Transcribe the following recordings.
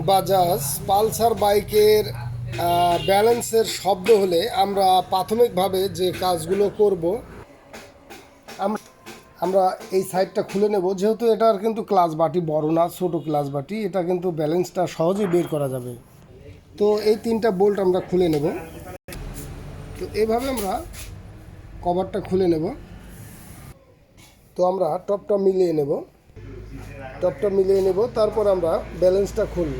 Bajaj, Pulsar বাইকের ব্যালেন্সের শব্দ হলে আমরা প্রাথমিকভাবে যে কাজগুলো করব আমরা এই সাইডটা খুলে নেব। যেহেতু এটার কিন্তু ক্লাস বাটি বড় না, ছোটো ক্লাস বাটি, এটা কিন্তু ব্যালেন্সটা সহজেই বের করা যাবে। তো এই তিনটা বোল্ট আমরা খুলে নেব। তো এভাবে আমরা কভারটা খুলে নেব। তো আমরা টপটা মিলিয়ে নেব। টপটা মিলিয়ে নেব, তারপর আমরা ব্যালেন্সটা খুলব।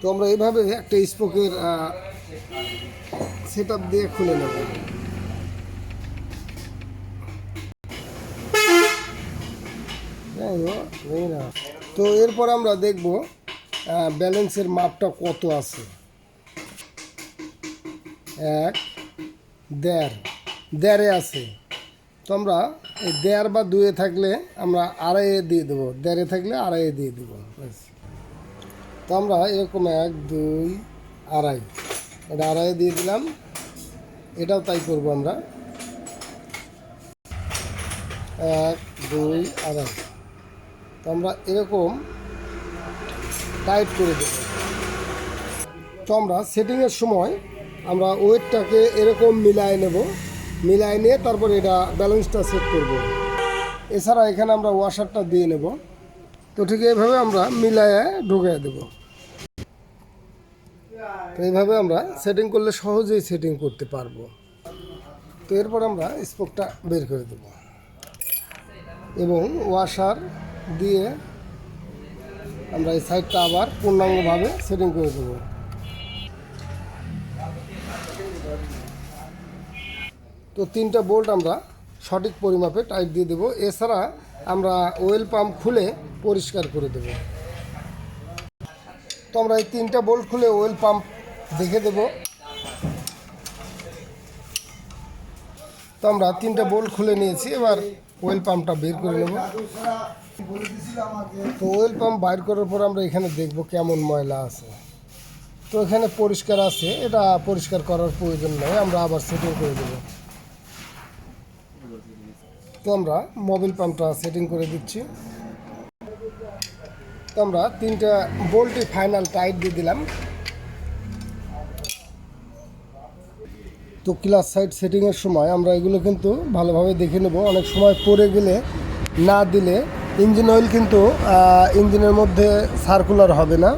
তো আমরা এইভাবে একটা স্পোকের সেট দিয়ে খুলে নেব। তো এরপর আমরা দেখব ব্যালেন্সের মাপটা কত আছে। এক, দেড়। দেড়ে আছে। তো আমরা এই দেড় বা দুয়ে থাকলে আমরা আড়াইয়ে দিয়ে দেবো। দেড়ে থাকলে আড়াইয়ে দিয়ে দেবো। তো আমরা এরকম এক, দুই, আড়াই। এটা আড়াইয়ে দিয়ে দিলাম। এটাও তাই করব আমরা। এক, দুই, আড়াই। তো আমরা এরকম টাইট করে দেব। তো আমরা সেটিংয়ের সময় আমরা ওয়েটটাকে এরকম মিলায় নেব। মিলায় নিয়ে তারপর এটা ব্যালেন্সটা সেট করব। এছাড়া এখানে আমরা ওয়াশারটা দিয়ে নেব। তো ঠিক এইভাবে আমরা মিলায় ঢুকিয়ে দেব। তো এইভাবে আমরা সেটিং করলে সহজেই সেটিং করতে পারব। তো এরপর আমরা স্পোকটা বের করে দেব। এবং ওয়াশার দিয়ে আমরা এই সাইডটা আবার পূর্ণাঙ্গভাবে সেটিং করে দেবো। তো তিনটা বোল্ট আমরা সঠিক পরিমাপে টাইট দিয়ে দেবো। এছাড়া আমরা ওয়েল পাম্প খুলে পরিষ্কার করে দেব। তো আমরা এই তিনটা বোল্ট খুলে ওয়েল পাম্প দেখে দেব। তো আমরা তিনটা বোল্ট খুলে নিয়েছি, এবার ওয়েল পাম্পটা বের করে নেব। তো ওয়েল পাম্প বাইর করার পর আমরা এখানে দেখব কেমন ময়লা আছে। তো এখানে পরিষ্কার আছে, এটা পরিষ্কার করার প্রয়োজন নয় আমরা আবার সেটিং করে দেবো। তো আমরা মোবিল পাম্পটা সেটিং করে দিচ্ছি। তো আমরা তিনটা বোল্টই ফাইনাল টাইট দিয়ে দিলাম। তো ক্লাস সাইড সেটিংয়ের সময় আমরা এগুলো কিন্তু ভালোভাবে দেখে নেব। অনেক সময় পড়ে গেলে না দিলে ইঞ্জিন অয়েল কিন্তু ইঞ্জিনের মধ্যে সার্কুলার হবে না।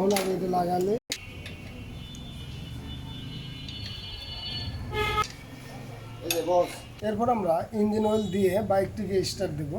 ওলা এটা লাগালে। এরপর আমরা ইঞ্জিন অয়েল দিয়ে বাইকটিকে স্টার্ট দেবো।